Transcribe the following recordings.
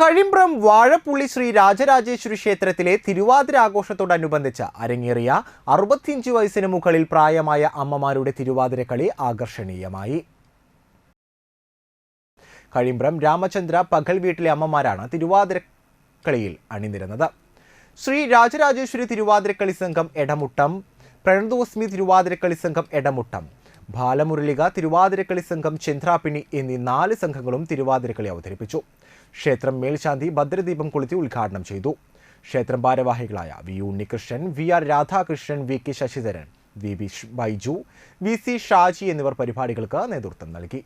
കഴിമ്പ്രം വാഴപ്പുള്ളി ശ്രീ രാജരാജേശ്വരി ക്ഷേത്രത്തിലെ തിരുവാതിര ആഘോഷത്തോടനുബന്ധിച്ച് അരങ്ങേറിയ അറുപത്തിയഞ്ച് വയസ്സിന് മുകളിൽ പ്രായമായ അമ്മമാരുടെ തിരുവാതിരക്കളി ആകർഷണീയമായി. കഴിമ്പ്രം രാമചന്ദ്ര പകൽ വീട്ടിലെ അമ്മമാരാണ് തിരുവാതിരക്കളിയിൽ അണിനിരുന്നത്. ശ്രീ രാജരാജേശ്വരി തിരുവാതിരക്കളി സംഘം എടമുട്ടം പ്രണതോസ്മി തിരുവാതിരക്കളി സംഘം എടമുട്ടം ബാലമുരളിക തിരുവാതിരക്കളി സംഘം ചന്ദ്രാപിണി എന്നീ നാല് സംഘങ്ങളും തിരുവാതിരക്കളി അവതരിപ്പിച്ചു. ക്ഷേത്രം മേൽശാന്തി ഭദ്രദീപം കൊളുത്തി ഉദ്ഘാടനം ചെയ്തു. ക്ഷേത്രം ഭാരവാഹികളായ V Unnikrishnan V R Radhakrishnan V K Sasidharan V B Baiju V C Shaji എന്നിവർ പരിപാടികൾക്ക് നേതൃത്വം നൽകി.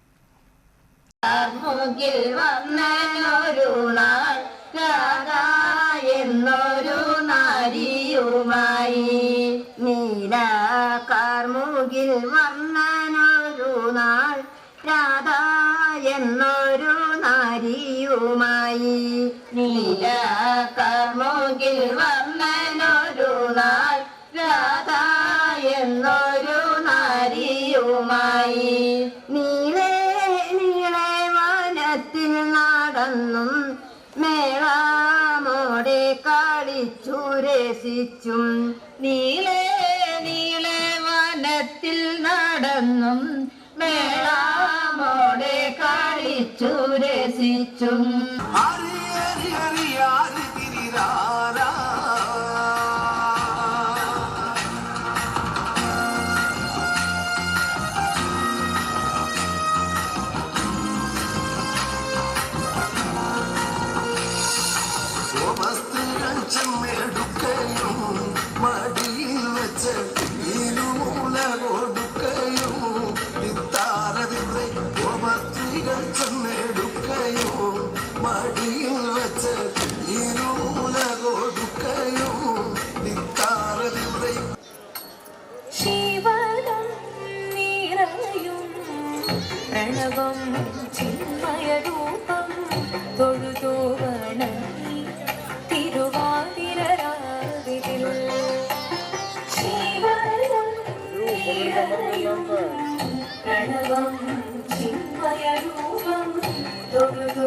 എന്നൊരു നാരിയുമായി. നീല കാർമുകിൽ വർണനൊരു നാൾ രാധ എന്നൊരു നാരിയുമായി. നീല കർമ്മുകിൽ വർണനൊരു നാൾ രാധ എന്നൊരു നാരിയുമായി. നീളെ നീളെ വനത്തിൽ നടന്നും മേളാമോടെ കളിച്ചു രസിച്ചും. നീളെ നടന്നും മേളാമോടെ കളിച്ചു രസിച്ചും സ്വമസ്തുകൾ ചെന്നെടുക്കയും മടിയിൽ വെച്ച് ഇരുമൂല കൊടുക്കയും ഇത്താരതിന്റെ ശിവനം നിറയും പ്രണവം ചിന്മയരൂപം തൊഴുതോ വണങ്ങി തിരുവാതിരരാവിതിൽ ശിവനം നിറയും പ്രണവം రూపం తొడుతూ